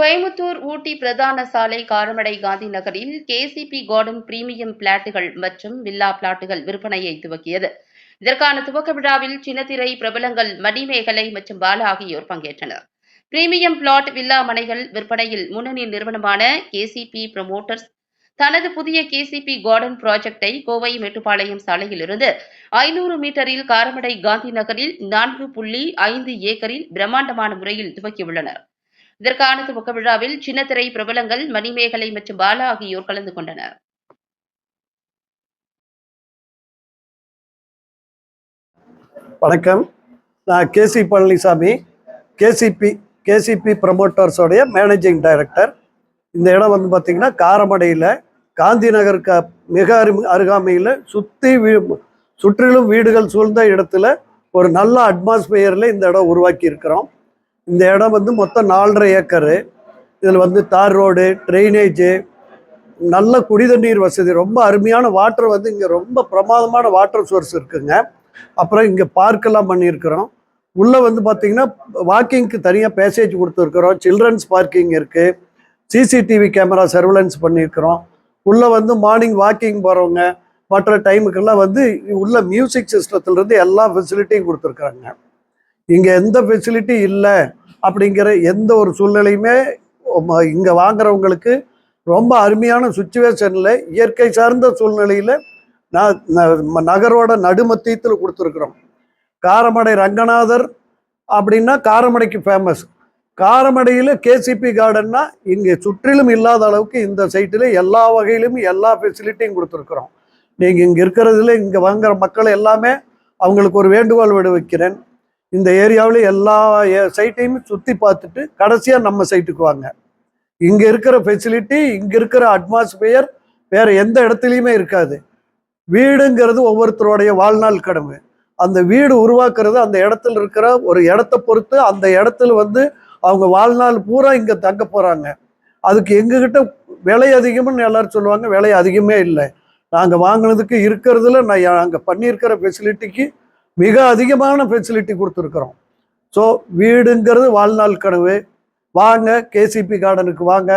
கோயமுத்தூர் ஊட்டி பிரதான சாலை காரமடை காந்தி நகரில் கேசிபி கார்டன் பிரீமியம் பிளாட்டுகள் மற்றும் வில்லா பிளாட்டுகள் விற்பனையை துவக்கியது. இதற்கான துவக்க விழாவில் சின்னத்திரை பிரபலங்கள் மணிமேகலை மற்றும் பாலா ஆகியோர் பங்கேற்றனர். பிரீமியம் பிளாட் வில்லா மனைகள் விற்பனையில் முன்னணி நிறுவனமான கேசிபி ப்ரமோட்டர்ஸ் தனது புதிய கேசிபி கார்டன் ப்ராஜெக்டை கோவை மேட்டுப்பாளையம் சாலையிலிருந்து ஐநூறு மீட்டரில் காரமடை காந்தி நகரில் நான்கு புள்ளி ஐந்து ஏக்கரில் பிரம்மாண்டமான முறையில் துவக்கியுள்ளனர். இதற்கான துவக்க விழாவில் சின்னத்திரை பிரபலங்கள் மணிமேகலை மற்றும் பாலா ஆகியோர் கலந்து கொண்டனர். வணக்கம். நான் கேசி பழனிசாமி கேசிபி கேசிபி ப்ரமோட்டர்ஸோடைய மேனேஜிங் டைரக்டர். இந்த இடம் வந்து பார்த்திங்கன்னா காரமடையில் காந்தி நகருக்கு மிக அரு அருகாமையில் சுற்றி வீ சுற்றிலும் வீடுகள் சூழ்ந்த இடத்துல ஒரு நல்ல அட்மாஸ்பியரில் இந்த இடம் உருவாக்கி இருக்கிறோம் இந்த இடம் வந்து மொத்தம் நாலரை ஏக்கரு. இதில் வந்து தார் ரோடு ட்ரைனேஜு நல்ல குடிதண்ணீர் வசதி ரொம்ப அருமையான வாட்டர் வந்து இங்கே ரொம்ப பிரமாதமான வாட்டர் சோர்ஸ் இருக்குங்க. அப்புறம் இங்கே பார்க்கெல்லாம் பண்ணியிருக்கிறோம். உள்ளே வந்து பார்த்திங்கன்னா வாக்கிங்க்கு தனியாக பேசேஜ் கொடுத்துருக்குறோம். சில்ட்ரன்ஸ் பார்க்கிங் இருக்குது சிசிடிவி கேமரா சர்வலன்ஸ் பண்ணியிருக்கிறோம். உள்ளே வந்து மார்னிங் வாக்கிங் போகிறவங்க மற்ற டைமுக்கெல்லாம் வந்து உள்ள மியூசிக் சிஸ்டத்துலேருந்து எல்லா ஃபெசிலிட்டியும் கொடுத்துருக்குறாங்க. இங்கே எந்த ஃபெசிலிட்டி இல்லை அப்படிங்கிற எந்த ஒரு சூழ்நிலையுமே இங்கே வாங்குறவங்களுக்கு ரொம்ப அருமையான சுச்சுவேஷனில் இயற்கை சார்ந்த சூழ்நிலையில் நான் நகரோட நடுமத்தியத்தில் கொடுத்துருக்குறோம். காரமடை ரங்கநாதர் அப்படின்னா காரமடைக்கு ஃபேமஸ் காரமடையில் கேசிபி கார்டன்னா இங்கே சுற்றிலும் இல்லாத அளவுக்கு இந்த சைட்டில் எல்லா வகையிலும் எல்லா ஃபெசிலிட்டியும் கொடுத்துருக்குறோம். நீங்கள் இங்கே இருக்கிறதுல இங்கே வாங்குற மக்கள் எல்லாமே அவங்களுக்கு ஒரு வேண்டுகோள் விட வைக்கிறேன் இந்த ஏரியாவில் எல்லா சைட்டையும் சுற்றி பார்த்துட்டு கடைசியாக நம்ம சைட்டுக்கு வாங்க. இங்கே இருக்கிற ஃபெசிலிட்டி இங்கே இருக்கிற அட்மாஸ்பியர் வேறு எந்த இடத்துலையுமே இருக்காது. வீடுங்கிறது ஒவ்வொருத்தருடைய வாழ்நாள் கடமை. அந்த வீடு உருவாக்குறது அந்த இடத்துல இருக்கிற ஒரு இடத்த பொறுத்து அந்த இடத்துல வந்து அவங்க வாழ்நாள் பூரா இங்கே தங்க போகிறாங்க அதுக்கு எங்ககிட்ட விலை அதிகம்னு எல்லாரும் சொல்லுவாங்க விலை அதிகமே இல்லை. நாங்கள் வாங்கினதுக்கு இருக்கிறதுல நான் அங்கே பண்ணியிருக்கிற ஃபெசிலிட்டிக்கு மிக அதிகமான ஃபெசிலிட்டி கொடுத்துருக்குறோம். ஸோ வீடுங்கிறது வாழ்நாள் கனவு. வாங்க கேசிபி கார்டனுக்கு வாங்க.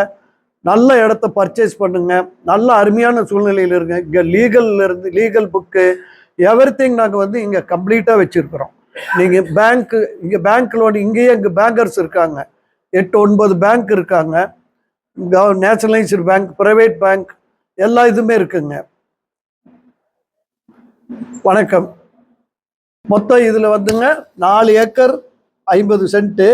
நல்ல இடத்த பர்ச்சேஸ் பண்ணுங்க. நல்ல அருமையான சூழ்நிலையில் இருங்க. இங்கே லீகல்ல இருந்து லீகல் புக்கு எவ்ரி திங் நாங்கள் வந்து இங்கே கம்ப்ளீட்டாக வச்சுருக்குறோம். நீங்கள் பேங்க்கு இங்கே பேங்க் லோன் இங்கேயே இங்கே பேங்கர்ஸ் இருக்காங்க. எட்டு ஒன்பது பேங்க் இருக்காங்க. நேஷனலைஸ்டு பேங்க் ப்ரைவேட் பேங்க் எல்லா இதுவுமே இருக்குங்க. வணக்கம். மொத்தம் இதில் வந்துங்க நாலு ஏக்கர் ஐம்பது சென்ட்டு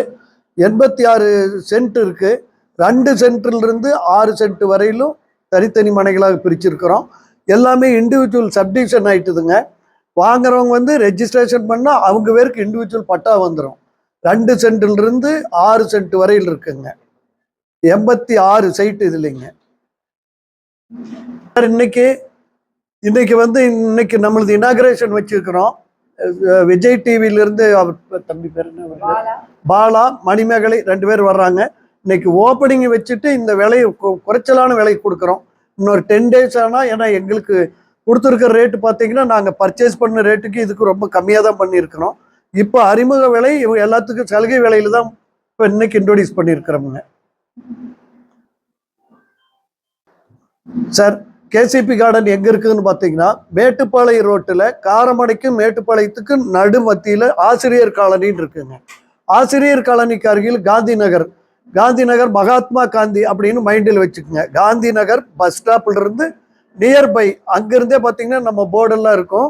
எண்பத்தி ஆறு சென்ட் இருக்குது ரெண்டு சென்ட்லேருந்து ஆறு சென்ட் வரையிலும் தனித்தனி மனைகளாக பிரிச்சிருக்கிறோம். எல்லாமே இண்டிவிஜுவல் சப்டிவிஷன் ஆயிட்டுதுங்க. வாங்குறவங்க வந்து ரெஜிஸ்ட்ரேஷன் பண்ணால் அவங்க பேருக்கு இண்டிவிஜுவல் பட்டா வந்துடும் ரெண்டு சென்ட்லேருந்து ஆறு சென்ட் வரையில் இருக்குங்க. எண்பத்தி ஆறு சைட்டு இது இல்லைங்க. இன்னைக்கு இன்னைக்கு வந்து இன்னைக்கு நம்மளது இனாகிரேஷன் வச்சுருக்கிறோம். விஜய் டிவியிலிருந்து அவர் தம்பி பேர் என்ன? பாலா. மணிமேகலை ரெண்டு பேர் வர்றாங்க. இன்னைக்கு ஓப்பனிங் வச்சுட்டு இந்த விலையை குறைச்சலான விலை கொடுக்குறோம். இன்னொரு டென் டேஸ் ஆனால் ஏன்னா எங்களுக்கு கொடுத்துருக்கிற ரேட்டு பார்த்தீங்கன்னா நாங்கள் பர்ச்சேஸ் பண்ண ரேட்டுக்கு இதுக்கு ரொம்ப கம்மியாக தான் பண்ணியிருக்கிறோம். இப்போ அறிமுக விலை எல்லாத்துக்கும் சலுகை விலையில தான் இப்போ இன்னைக்கு இன்ட்ரோடியூஸ் பண்ணியிருக்கிறோமுங்க. சார் கேசிபி கார்டன் எங்கே இருக்குதுன்னு பார்த்தீங்கன்னா மேட்டுப்பாளையம் ரோட்டில் காரமடைக்கும் மேட்டுப்பாளையத்துக்கும் நடு மத்தியில் ஆசிரியர் காலனின்னு இருக்குங்க. ஆசிரியர் காலனிக்கு அருகில் காந்தி நகர். காந்தி நகர் மகாத்மா காந்தி அப்படின்னு மைண்டில் வச்சுக்கோங்க. காந்தி நகர் பஸ் ஸ்டாப்லேருந்து நியர்பை அங்கேருந்தே பார்த்தீங்கன்னா நம்ம போர்டெல்லாம் இருக்கும்.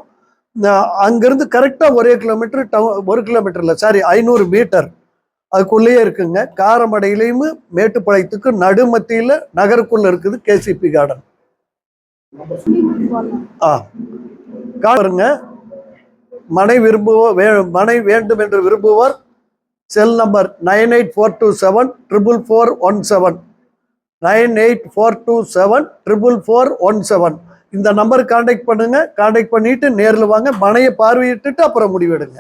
அங்கேருந்து கரெக்டாக ஒரே கிலோமீட்டர் டவு ஒரு கிலோமீட்டரில் சாரி ஐநூறு மீட்டர் அதுக்குள்ளேயே இருக்குங்க. காரமடையிலையும் மேட்டுப்பாளையத்துக்கு நடுமத்தியில் நகருக்குள்ளே இருக்குது கேசிபி கார்டன் பாருங்க மனை விரும்புவோர் வே மனை வேண்டும் என்று விரும்புவோர். Cell number nine eight four two seven triple four one seven. Nine eight four two seven triple four one seven. இந்த நம்பர் காண்டாக்ட் பண்ணுங்க. காண்டாக்ட் பண்ணிட்டு நேரில் வாங்க. மனையை பார்வையிட்டுட்டு அப்புறம் முடிவெடுங்க.